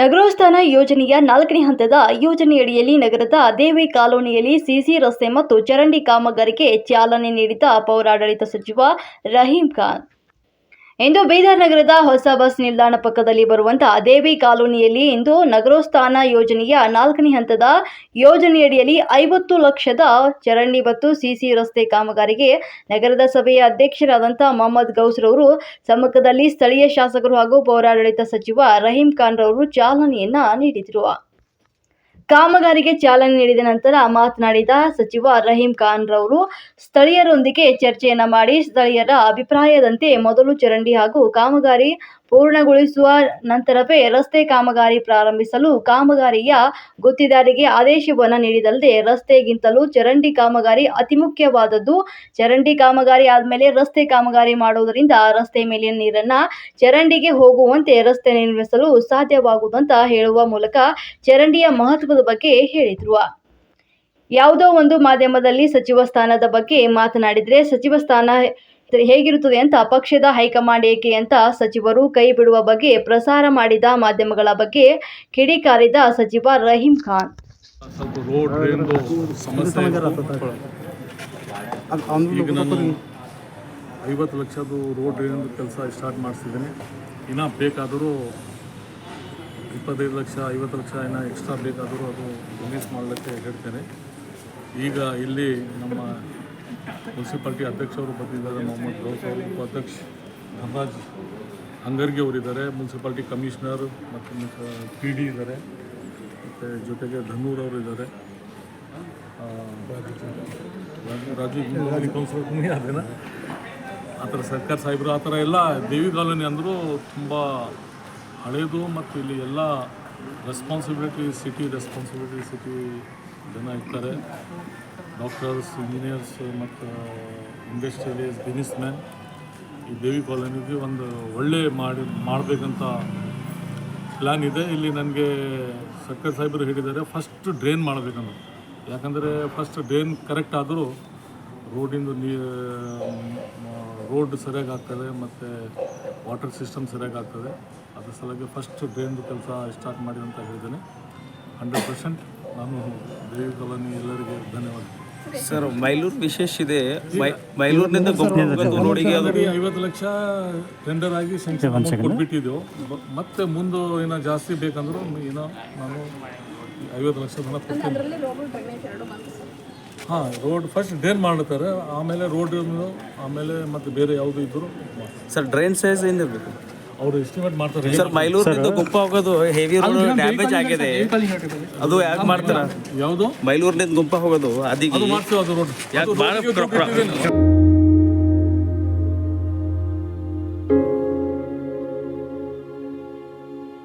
ನಗರೋತ್ಥಾನ ಯೋಜನೆಯ ನಾಲ್ಕನೇ ಹಂತದ ಯೋಜನೆಯಡಿಯಲ್ಲಿ ನಗರದ ದೇವಿ ಕಾಲೋನಿಯಲ್ಲಿ ಸಿಸಿ ರಸ್ತೆ ಮತ್ತು ಚರಂಡಿ ಕಾಮಗಾರಿಗೆ ಚಾಲನೆ ನೀಡಿದ ಪೌರಾಡಳಿತ ಸಚಿವ ರಹೀಂ ಖಾನ್. ಇಂದು ಬೀದರ್ ನಗರದ ಹೊಸ ಬಸ್ ನಿಲ್ದಾಣ ಪಕ್ಕದಲ್ಲಿ ಬರುವಂತಹ ದೇವಿ ಕಾಲೋನಿಯಲ್ಲಿ ಇಂದು ನಗರೋತ್ಥಾನ ಯೋಜನೆಯ ನಾಲ್ಕನೇ ಹಂತದ ಯೋಜನೆಯಡಿಯಲ್ಲಿ ಐವತ್ತು ಲಕ್ಷದ ಚರಂಡಿ ಮತ್ತು ಸಿಸಿ ರಸ್ತೆ ಕಾಮಗಾರಿಗೆ ನಗರದ ಸಭೆಯ ಅಧ್ಯಕ್ಷರಾದಂತಹ ಮೊಹಮ್ಮದ್ ಗೌಸ್ರವರು ಸಮ್ಮುಖದಲ್ಲಿ ಸ್ಥಳೀಯ ಶಾಸಕರು ಹಾಗೂ ಪೌರಾಡಳಿತ ಸಚಿವ ರಹೀಂ ಖಾನ್ ರವರು ಚಾಲನೆಯನ್ನ ನೀಡಿದರು. ಕಾಮಗಾರಿಗೆ ಚಾಲನೆ ನೀಡಿದ ನಂತರ ಮಾತನಾಡಿದ ಸಚಿವ ರಹೀಂ ಖಾನ್ ರವರು, ಸ್ಥಳೀಯರೊಂದಿಗೆ ಚರ್ಚೆಯನ್ನ ಮಾಡಿ ಸ್ಥಳೀಯರ ಅಭಿಪ್ರಾಯದಂತೆ ಮೊದಲು ಚರಂಡಿ ಹಾಗೂ ಕಾಮಗಾರಿ ಪೂರ್ಣಗೊಳಿಸುವ ನಂತರವೇ ರಸ್ತೆ ಕಾಮಗಾರಿ ಪ್ರಾರಂಭಿಸಲು ಕಾಮಗಾರಿಯ ಗುತ್ತಿದಾರಿಗೆ ಆದೇಶವನ್ನು ನೀಡಿದಲ್ಲದೆ ರಸ್ತೆಗಿಂತಲೂ ಚರಂಡಿ ಕಾಮಗಾರಿ ಅತಿ ಮುಖ್ಯವಾದದ್ದು. ಚರಂಡಿ ಕಾಮಗಾರಿ ಆದಮೇಲೆ ರಸ್ತೆ ಕಾಮಗಾರಿ ಮಾಡುವುದರಿಂದ ರಸ್ತೆ ಮೇಲಿನ ನೀರನ್ನ ಚರಂಡಿಗೆ ಹೋಗುವಂತೆ ರಸ್ತೆ ನಿರ್ಮಿಸಲು ಸಾಧ್ಯವಾಗುವುದಂತ ಹೇಳುವ ಮೂಲಕ ಚರಂಡಿಯ ಮಹತ್ವದ ಬಗ್ಗೆ ಹೇಳಿದ್ರು. ಯಾವುದೋ ಒಂದು ಮಾಧ್ಯಮದಲ್ಲಿ ಸಚಿವ ಸ್ಥಾನದ ಬಗ್ಗೆ ಮಾತನಾಡಿದರೆ ಸಚಿವ ಸ್ಥಾನ ಹೇಗಿರುತ್ತದೆ ಅಂತ ಪಕ್ಷದ ಹೈಕಮಾಂಡ್ ಏಕೆ ಅಂತ ಸಚಿವರು ಕೈ ಬಿಡುವ ಬಗ್ಗೆ ಪ್ರಸಾರ ಮಾಡಿದ ಮಾಧ್ಯಮಗಳ ಬಗ್ಗೆ ಕಿಡಿಕಾರಿದ ಸಚಿವ ರಹೀಂ ಖಾನ್. ಐವತ್ತು ಲಕ್ಷದ್ದು ರೋಡ್ ಡ್ರೈನ್ ಕೆಲಸ ಸ್ಟಾರ್ಟ್ ಮಾಡಿಸಿದ್ದೀನಿ. ಇನ್ನು ಬೇಕಾದರೂ ಇಪ್ಪತ್ತೈದು ಲಕ್ಷ ಐವತ್ತು ಲಕ್ಷ ಏನೋ ಎಕ್ಸ್ಟ್ರಾ ಬೇಕಾದರೂ ಅದು ರಿಲೀಸ್ ಮಾಡಲಿಕ್ಕೆ ಹೇಳ್ತೇನೆ. ಈಗ ಇಲ್ಲಿ ನಮ್ಮ ಮುನ್ಸಿಪಾಲ್ಟಿ ಅಧ್ಯಕ್ಷರು ಬಂದಿದ್ದಾರೆ, ಮೊಹಮ್ಮದ್ ಗೌಸ್ ಅವರು, ಉಪಾಧ್ಯಕ್ಷ ಧನರಾಜ್ ಹಂಗರ್ಗಿ ಅವರಿದ್ದಾರೆ ಮುನ್ಸಿಪಾಲ್ಟಿ ಕಮಿಷನರ್ ಮತ್ತು ಪಿ ಡಿ ಇದ್ದಾರೆ, ಮತ್ತು ಜೊತೆಗೆ ಧನೂರ್ ಅವರು ಇದ್ದಾರೆ. ರಾಜು- ಕೌನ್ಸಿಲರ್ ಅದೇನಾ ಆ ಥರ ಸರ್ಕಾರ ಸಾಹೇಬರು, ಆ ಥರ ಎಲ್ಲ ದೇವಿ ಕಾಲೋನಿ ಅಂದರೂ ತುಂಬ ಹಳೇದು ಮತ್ತು ಇಲ್ಲಿ ಎಲ್ಲ ರೆಸ್ಪಾನ್ಸಿಬಿಲಿಟಿ ಸಿಟಿ ರೆಸ್ಪಾನ್ಸಿಬಿಲಿಟಿ ಸಿಟಿ ಜನ ಇರ್ತಾರೆ. ಡಾಕ್ಟರ್ಸ್ ಇಂಜಿನಿಯರ್ಸ್ ಮತ್ತು ಇಂಡಸ್ಟ್ರಿಯಲಿಸ್ಟ್ ಬಿಸ್ನೆಸ್ ಮ್ಯಾನ್ ಈ ದೇವಿ ಕಾಲೋನಿಗೆ ಒಂದು ಒಳ್ಳೆ ಮಾಡಿ, ಮಾಡಬೇಕಂತ ಪ್ಲ್ಯಾನ್ ಇದೆ. ಇಲ್ಲಿ ನನಗೆ ಸರ್ಕಾರ ಸಾಹೇಬರು ಹೇಳಿದ್ದಾರೆ ಫಸ್ಟ್ ಡ್ರೈನ್ ಮಾಡಬೇಕಂತ ಯಾಕಂದರೆ ಫಸ್ಟ್ ಡ್ರೈನ್ ಕರೆಕ್ಟ್ ಆದರೂ ರೋಡಿಂದು ನೀ ರೋಡ್ ಸರಿಯಾಗಿ ಆಗ್ತದೆ ಮತ್ತು ವಾಟರ್ ಸಿಸ್ಟಮ್ ಸರಿಯಾಗಿ ಆಗ್ತದೆ. ಅದ್ರ ಸಲುವಾಗಿ ಫಸ್ಟ್ ಡ್ರೈನ್ದು ಕೆಲಸ ಸ್ಟಾರ್ಟ್ ಮಾಡಿ ಅಂತ ಹೇಳಿದ್ದೇನೆ. ಹಂಡ್ರೆಡ್ ಪರ್ಸೆಂಟ್ ನಾನು ದೇವಿ ಕಾಲೋನಿ ಎಲ್ಲರಿಗೆ ಧನ್ಯವಾದ ಸರ್ ಮೈಲೂರು ವಿಶೇಷ ಇದೆ. ಮೈ- ಮೈಲೂರಿನಿಂದ ಗೊಬ್ಬರ ರೋಡಿಗೆ ಅದು ಐವತ್ತು ಲಕ್ಷ ಟೆಂಡರ್ ಆಗಿ ಸಂಕ್ಷೇಮ ಕೊಟ್ಬಿಟ್ಟಿದ್ದೆವು ಬ- ಮತ್ತೆ ಮುಂದೆ ಏನೋ ಜಾಸ್ತಿ ಬೇಕಂದ್ರೂ ಏನೋ ನಾನು ಐವತ್ತು ಲಕ್ಷ ಜನ ಕೊಡ್ತೀನಿ. ಹಾಂ ರೋಡ್ ಫಸ್ಟ್ ಡ್ರೈನ್ ಮಾಡ್ತಾರೆ. ಆಮೇಲೆ ರೋಡ್ ಆಮೇಲೆ ಮತ್ತೆ ಬೇರೆ ಯಾವುದು ಇದ್ರು ಸರ್ ಡ್ರೈನ್ ಸೈಜ್ ಏನಿರಬೇಕು? ಅವರು ಎಸ್ಟಿಮೇಟ್ ಮಾಡ್ತಾರೆ. ಸರ್ ಮೈಲೂರಿನಿಂದ ಗುಂಪ ಹೋಗೋದು ಹೆವಿ ರೋಡ್ ಡ್ಯಾಮೇಜ್ ಆಗಿದೆ. ಅದು ಯಾಕೆ ಮಾಡ್ತಾರ? ಯಾವುದು? ಮೈಲೂರಿನಿಂದ ಗುಂಪ ಹೋಗೋದು ಅದೀಗ. ಅದು ಮಾಡ್ತೀವಿ ಅದು ರೋಡ್ ಯಾಕೆ ಭಾಳ